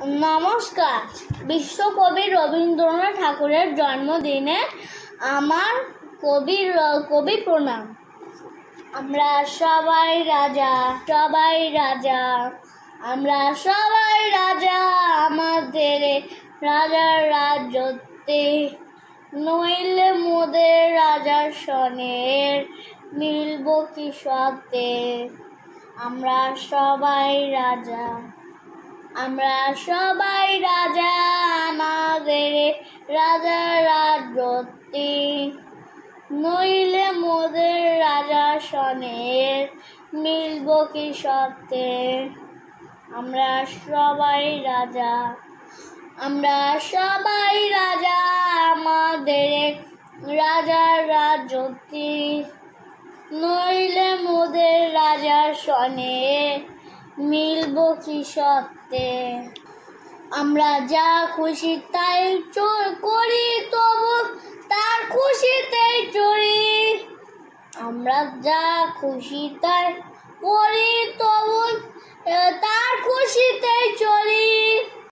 নমস্কার। বিশ্বকবি রবীন্দ্রনাথ ঠাকুরের জন্মদিনে আমার কবির কবি প্রণাম। আমরা সবাই রাজা সবাই রাজা। আমরা সবাই রাজা, আমাদের রাজার রাজত্বে। নইলে মোদের রাজার সনের মিলব কি সত্যে? আমরা সবাই রাজা। আমরা সবাই রাজা, আমাদের রাজা রাজ্যতি নইলে মোদের রাজা সনের মিলব কি সত্যে? আমরা সবাই রাজা, আমরা সবাই রাজা, আমাদের রাজা রাজ্যতি নইলে মোদের রাজার সনে মিলব কি সত্যে? আমরা যা খুশি তাই চোর করি, তবু তার খুশিতেই চড়ি আমরা যা খুশি তাই করি তবু